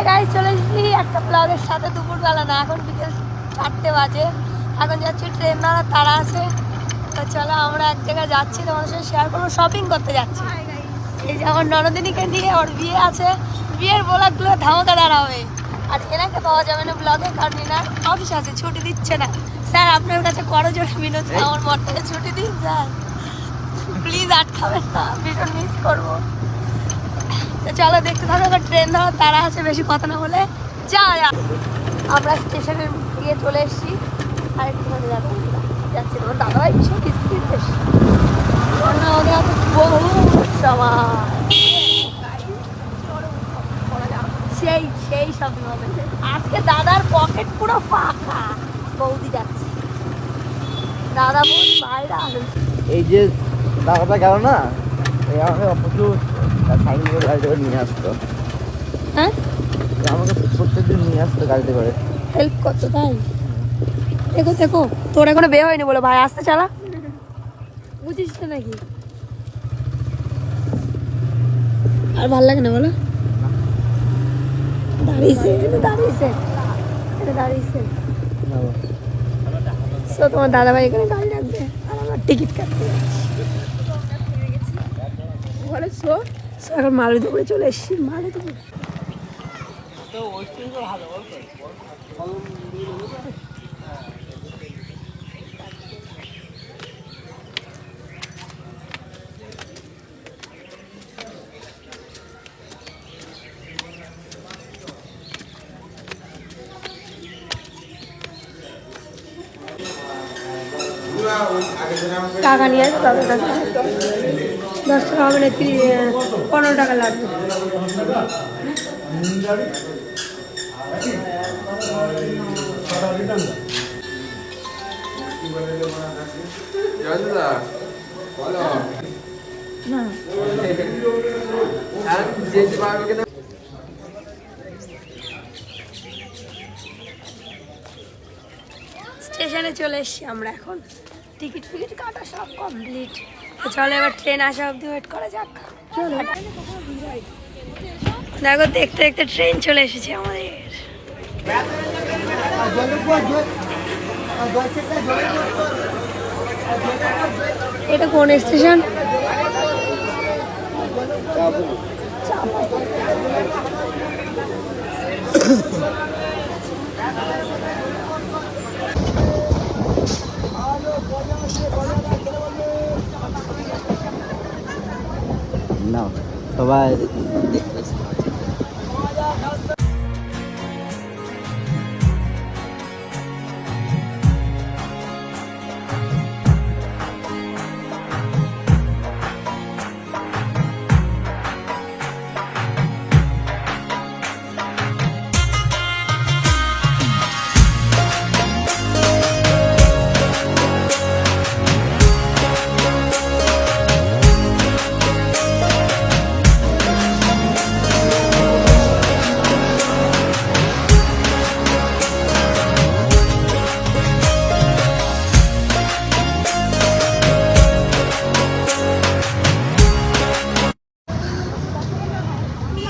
Hi guys চলে এসেছি একটা ব্লগের সাথে দুপুরবেলা না এখন বিকেল চারটে বাজে। এখন যাচ্ছি ট্রেন ধরার তারা আছে। তো চলো আমরা এক জায়গায় যাচ্ছি তোমাদের সাথে শেয়ার করব শপিং করতে যাচ্ছি। এই যে আমার ননদিনীকে নিয়ে ওর বিয়ে আছে। বিয়ের ব্লগগুলো ধামাকা দাঁড়া হবে। আর এনাকে পাওয়া যাবে না ব্লগে কারণ এনার অফিস আছে ছুটি দিচ্ছে না। স্যার আপনার কাছে করজোড়ে বিনোদ আমার মঠটাকে ছুটি দিন স্যার। প্লিজ আটকাবেন না ভীষণ মিস করব। চলো দেখতে থাকো ট্রেন ধরার তারা আছে, বেশি কথা না বলে যা আমরা স্টেশনে গিয়ে চলে এসেছি। আর একটুখানি যাব। যাচ্ছি তোমার দাদাভাই ভীষণ স্পিড বেশ। বহু সেই সেই হবে আজকে দাদার পকেট পুরো ফাঁকা। বৌদি যাচ্ছে। দাদা বৌদি ভাইরা এই যে টাকাটা গেল না? এই আমাকে প্রচুর সাইকেল করে গাড়িতে করে নিয়ে আসতো। হ্যাঁ? আমাকে প্রত্যেকদিন নিয়ে আসতো গাড়িতে করে। হেল্প করতো তাই? দেখো দেখো তোর এখনও বের হয়নি বলে ভাই আসতে চালা। বুঝিস নাকি? আর ভালো লাগে না বলো? দাঁড়িয়েছে দাঁড়িয়েছে। দাঁড়িয়েছে। সো তোমার দাদা ভাই এখানে গাড়ি রাখবে আর আমার টিকিট কাটতে বলে সো এখন মালুদুপুরে চলে এসেছি মালুদুপুরে টাকা নিয়ে আসবে দশ টাকা দশ টাকা হবে না পনেরো টাকা লাগবে। না। স্টেশনে চলে এসেছি আমরা এখন। টিকিট ফিকিট কাটা সব কমপ্লিট চলো এবার ট্রেন আসা অবধি ওয়েট করা যাক। দেখো দেখতে দেখতে ট্রেন চলে এসেছে আমাদের। এটা কোন স্টেশন না সবাই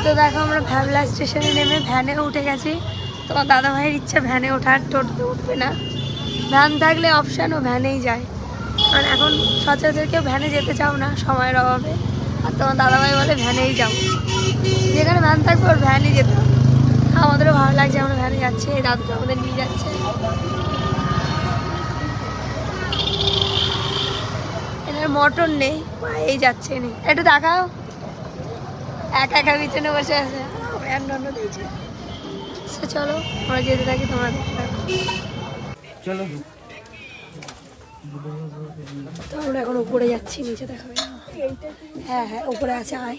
তো দেখো আমরা ভ্যাবলা স্টেশনে নেমে ভ্যানে উঠে গেছি। তোমার দাদা ভাইয়ের ইচ্ছা ভ্যানে ওঠার টোটোতে উঠবে না। ভ্যান থাকলে অপশান ও ভ্যানেই যায়। কারণ এখন সচরাচর কেউ ভ্যানে যেতে চাও না, সময়ের অভাবে। আর তোমার দাদা ভাই বলে ভ্যানেই যাও। যেখানে ভ্যান থাকবে ওর ভ্যানই যেতে হবে। আমাদেরও ভালো লাগছে আমরা ভ্যানে যাচ্ছি, এই দাদুটা আমাদের নিয়ে যাচ্ছে। এনার মোটর নেই এই যাচ্ছে নি একটু দেখাও। একা একা বিছানে বসে আছে। ভ্যান নন্দ দিয়েছে সে চলো আমরা যেতে থাকি তোমরা চলো। তো আমরা এখন উপরে যাচ্ছি নিচে দেখাবে। হ্যাঁ হ্যাঁ উপরে আছে আয়।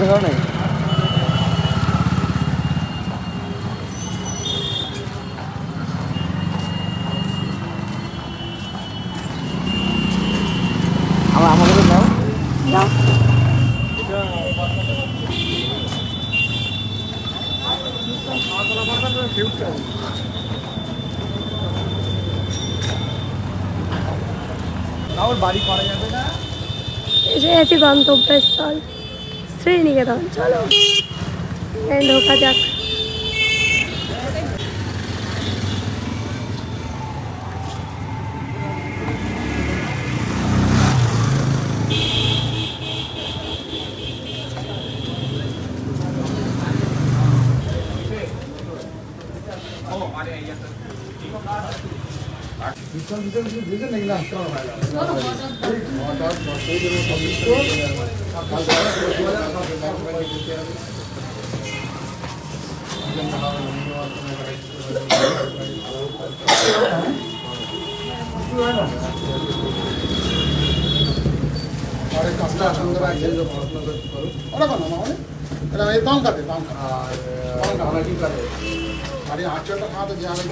cái hướng này ông làm không có biết nấu đâu Hãy subscribe không bỏ lỡ những video hấp dẫn না বাড়ি করা না? এসে গন্তব্যস্থল শ্রীনিকেতন চলো। ঢোকা যাক।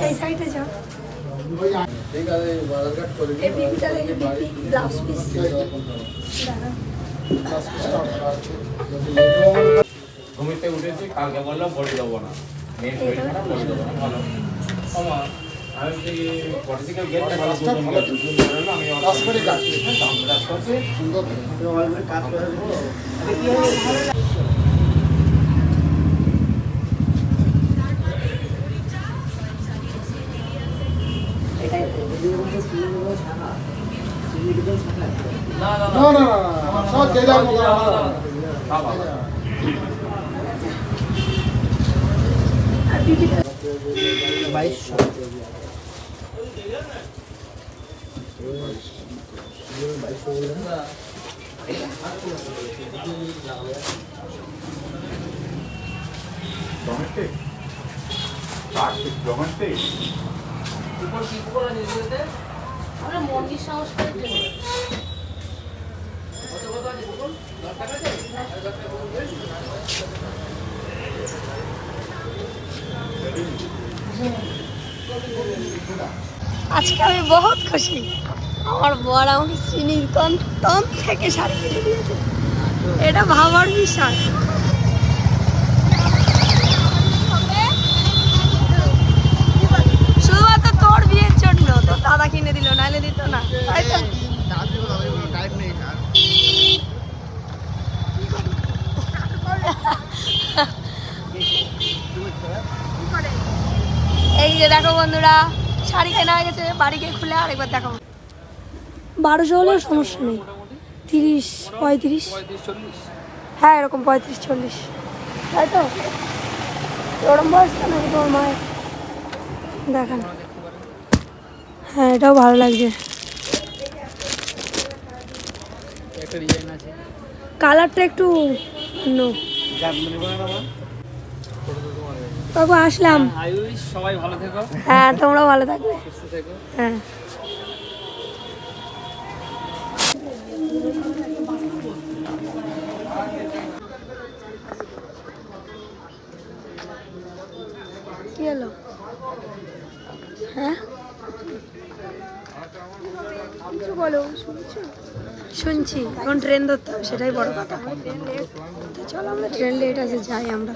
এই সাইডে যাও। এই পিপিটা ঘুমিতে উঠেছি কালকে বললাম বড়ি দেবো না। মেয়ে শরীর খারাপ বড়ি দেবো না। ভালো। আমি ভালো দুজন মিলে দুজন বেরোলো আমি কাজ করে যাচ্ছি দাম কাজ করছি কাজ করে এটাই না না না আজকে আমি বহুত খুশি। আমার বর আমাকে চিনির কন্তন থেকে শাড়ি কিনে দিয়েছে। এটা ভাবার বিষয় শুধুমাত্র তোর বিয়ের জন্য তোর দাদা কিনে দিল নাইলে দিত না। এই যে দেখো বন্ধুরা, শাড়ি কেনা হয়ে গেছে, বাড়ি গিয়ে খুলে আরেকবার দেখো বারোশো হলেও সমস্যা নেই। তিরিশ, পঁয়ত্রিশ? হ্যাঁ এরকম পঁয়ত্রিশ, চল্লিশ। তাই তো? ওরম বয়স নাকি তোমার মায়ের? দেখান। হ্যাঁ এটাও ভালো লাগছে। কালারটা একটু অন্য। তবু আসলাম। হ্যাঁ তোমরা ভালো থাকবে। হ্যাঁ। কি হ্যাঁ? কিছু বলো, শুনছো? এখন ট্রেন ধরতে হবে, সেটাই বড় কথা। চলো আমরা ট্রেন লেট আছে যাই আমরা।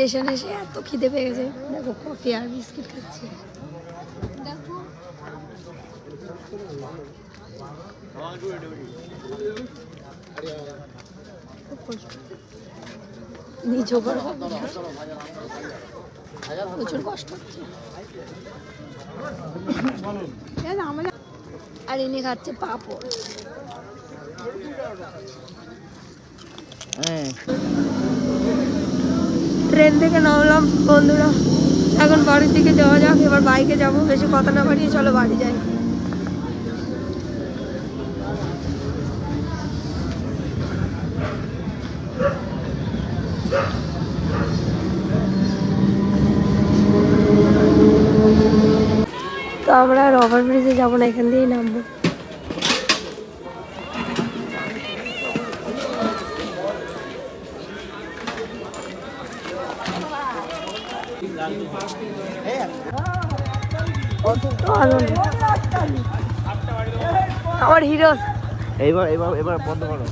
স্টেশনে এসে এত খিদে পেয়ে গেছে। দেখো, কফি আর বিস্কিট খাচ্ছি। প্রচুর কষ্ট আর ইনি খাচ্ছে পাপড়। হ্যাঁ। ট্রেন থেকে নামলাম, বন্ধুরা। এখন বাড়ির দিকে যাওয়া যাক, এবার বাইকে যাব। বেশি কথা না বাড়িয়ে চলো বাড়ি যাই। তো আমরা আর ওভার ব্রিজে যাব না, এখান দিয়েই নামবো। আমার হিরো। এইবার এবার এবার বন্ধ করো।